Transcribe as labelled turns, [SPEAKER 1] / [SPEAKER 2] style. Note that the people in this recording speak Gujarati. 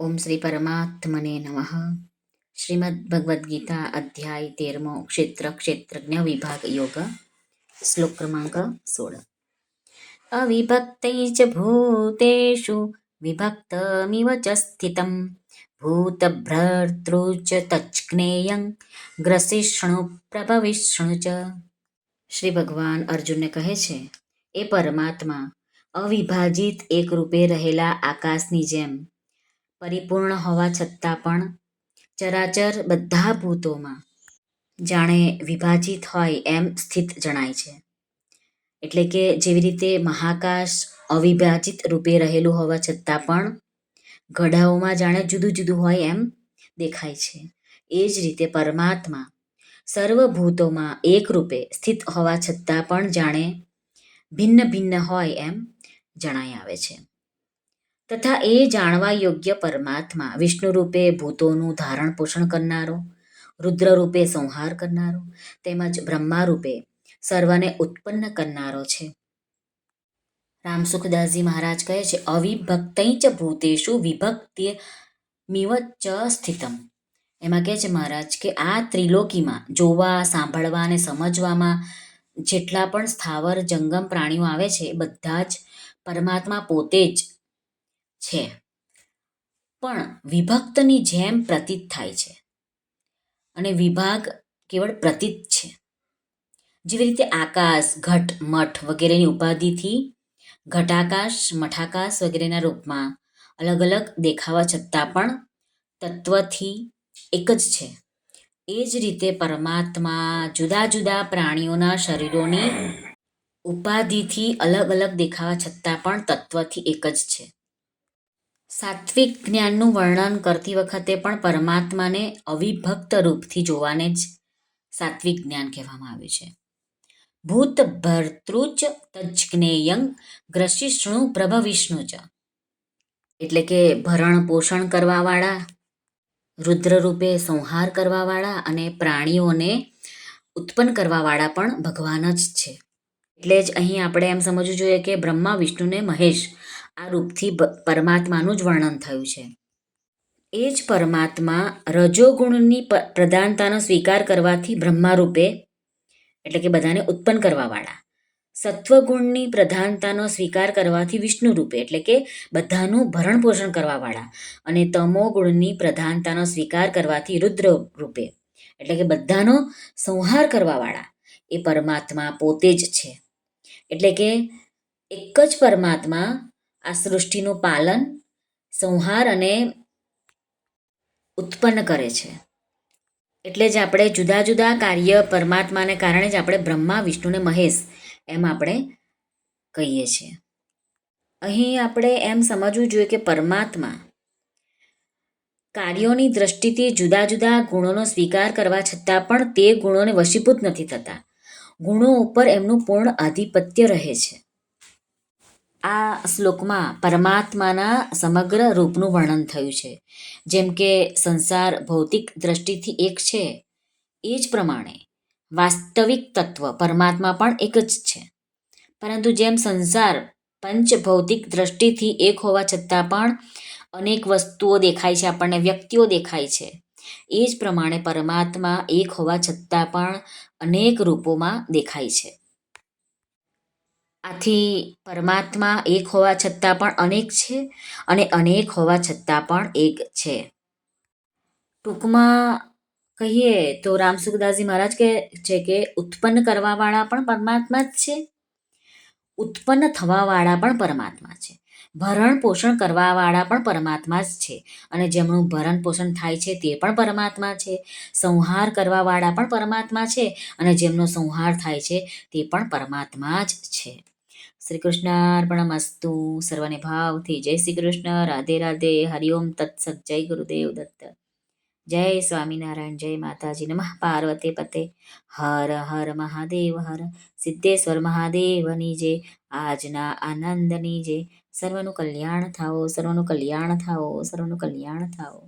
[SPEAKER 1] ઓમ શ્રી પરમાત્મને નમઃ શ્રીમદ ભગવદ્ ગીતા અધ્યાય તેરમો ક્ષેત્ર ક્ષેત્રજ્ઞ વિભાગ યોગ શ્લોક ક્રમાંક સોળ અવિભક્તૈ ભૂતેષુ વિભક્તમિવ ચ સ્થિતમ ભૂતભ્રતૃ ચ ગ્રસિષ્ણુ પ્રભવિષ્ણુ ચ શ્રી ભગવાન અર્જુનને કહે છે એ પરમાત્મા, અવિભાજિત એક રૂપે રહેલા આકાશની જેમ પરિપૂર્ણ હોવા છતાં પણ ચરાચર બધા ભૂતોમાં જાણે વિભાજિત હોય એમ સ્થિત જણાય છે. એટલે કે જેવી રીતે મહાકાશ અવિભાજિત રૂપે રહેલું હોવા છતાં પણ ગઢાઓમાં જાણે જુદું જુદું હોય એમ દેખાય છે. એ જ રીતે પરમાત્મા સર્વભૂતોમાં એક રૂપે સ્થિત હોવા છતાં પણ જાણે ભિન્ન ભિન્ન હોય એમ જણાઈ આવે છે. તથા એ જાણવા યોગ્ય પરમાત્મા વિષ્ણુ રૂપે ભૂતોનું ધારણ પોષણ કરનારો રુદ્ર રૂપે સંહાર કરનારો, તેમજ બ્રહ્મા રૂપે સર્વને ઉત્પન્ન કરનારો છે. રામસુખદાસજી મહારાજ કહે છે અવિભક્તૈ ભૂતેશુ વિભક્તિ મિવચ સ્થિતમ. એમાં કહે છે મહારાજ કે આ ત્રિલોકીમાં જોવા, સાંભળવા અને સમજવામાં જેટલા પણ સ્થાવર જંગમ પ્રાણીઓ આવે છે, બધા જ પરમાત્મા પોતે જ છે. પણ વિભક્તની જેમ પ્રતીત થાય છે. અને વિભાગ કેવળ પ્રતીત છે. જેવી રીતે આકાશ, ઘટ, મઠ વગેરેની ઉપાધિથી ઘટાકાશ, મઠાકાશ વગેરેના રૂપમાં અલગ અલગ દેખાવા છતાં પણ તત્વથી એક જ છે. એ જ રીતે પરમાત્મા જુદા જુદા પ્રાણીઓના શરીરોની ઉપાધિથી અલગ અલગ દેખાવા છતાં પણ તત્વથી એક જ છે. સાત્વિક જ્ઞાનનું વર્ણન કરતી વખતે પણ પરમાત્માને અવિભક્ત રૂપથી જોવાને જ સાત્વિક જ્ઞાન કહેવામાં આવ્યું છે. ભૂત ભર્તૃચ તજ્ઞેયં ગ્રશિષ્ણુ પ્રભવિષ્ણુ ચ એટલે કે ભરણ પોષણ કરવાવાળા રુદ્ર રૂપે સંહાર કરવાવાળા અને પ્રાણીઓને ઉત્પન્ન કરવાવાળા પણ ભગવાન જ છે. એટલે જ અહીં આપણે એમ સમજવું જોઈએ કે બ્રહ્મા, વિષ્ણુને મહેશ આ રૂપથી પરમાત્માનું જ વર્ણન થયું છે. એ જ પરમાત્મા રજોગુણની પ્રધાનતાનો સ્વીકાર કરવાથી બ્રહ્મા રૂપે એટલે કે બધાને ઉત્પન્ન કરવાવાળા, સત્વગુણની પ્રધાનતાનો સ્વીકાર કરવાથી વિષ્ણુ રૂપે એટલે કે બધાનું ભરણ પોષણ કરવાવાળા અને તમો ગુણની પ્રધાનતાનો સ્વીકાર કરવાથી રુદ્ર રૂપે એટલે કે બધાનો સંહાર કરવાવાળા, એ પરમાત્મા પોતે જ છે. એટલે કે એક જ પરમાત્મા આ સૃષ્ટિનું પાલન, સંહાર અને ઉત્પન્ન કરે છે. એટલે જ આપણે જુદા જુદા કાર્ય પરમાત્માને કારણે જ આપણે બ્રહ્મા વિષ્ણુને મહેશ એમ આપણે કહીએ છીએ. અહીં આપણે એમ સમજવું જોઈએ કે પરમાત્મા કાર્યોની દ્રષ્ટિથી જુદા જુદા ગુણોનો સ્વીકાર કરવા છતાં પણ તે ગુણોને વશીભૂત નથી થતા. ગુણો ઉપર એમનું પૂર્ણ આધિપત્ય રહે છે. આ શ્લોકમાં પરમાત્માના સમગ્ર રૂપનું વર્ણન થયું છે. જેમ કે સંસાર ભૌતિક દ્રષ્ટિથી એક છે, એ જ પ્રમાણે વાસ્તવિક તત્વ પરમાત્મા પણ એક જ છે. પરંતુ જેમ સંસાર પંચ ભૌતિક દ્રષ્ટિથી એક હોવા છતાં પણ અનેક વસ્તુઓ દેખાય છે, આપણને વ્યક્તિઓ દેખાય છે, એ જ પ્રમાણે પરમાત્મા એક હોવા છતાં પણ અનેક રૂપોમાં દેખાય છે. આથી પરમાત્મા એક હોવા છતાં પણ અનેક છે અને અનેક હોવા છતાં પણ એક છે. ટૂંકમાં કહીએ તો રામસુખદાસજી મહારાજ કહે છે કે ઉત્પન્ન કરવાવાળા પણ પરમાત્મા જ છે. ઉત્પન્ન થવાવાળા પણ પરમાત્મા છે. ભરણ પોષણ કરવાવાળા પણ પરમાત્મા જ છે અને જેમનું ભરણ પોષણ થાય છે તે પણ પરમાત્મા છે. સંહાર કરવાવાળા પણ પરમાત્મા છે અને જેમનો સંહાર થાય છે તે પણ પરમાત્મા જ છે. શ્રી કૃષ્ણાર્પણમસ્તુ સર્વને ભાવથી જય શ્રી કૃષ્ણ રાધે રાધે હરિઓમ તત્સત જય ગુરુદેવ દત્ત જય સ્વામિનારાયણ જય માતાજી નમઃ પાર્વતી પતે હર હર મહાદેવ હર સિદ્ધેશ્વર મહાદેવની જે આજના આનંદની જે સર્વનું કલ્યાણ થાઓ સર્વનું કલ્યાણ થાઓ સર્વનું કલ્યાણ થાઓ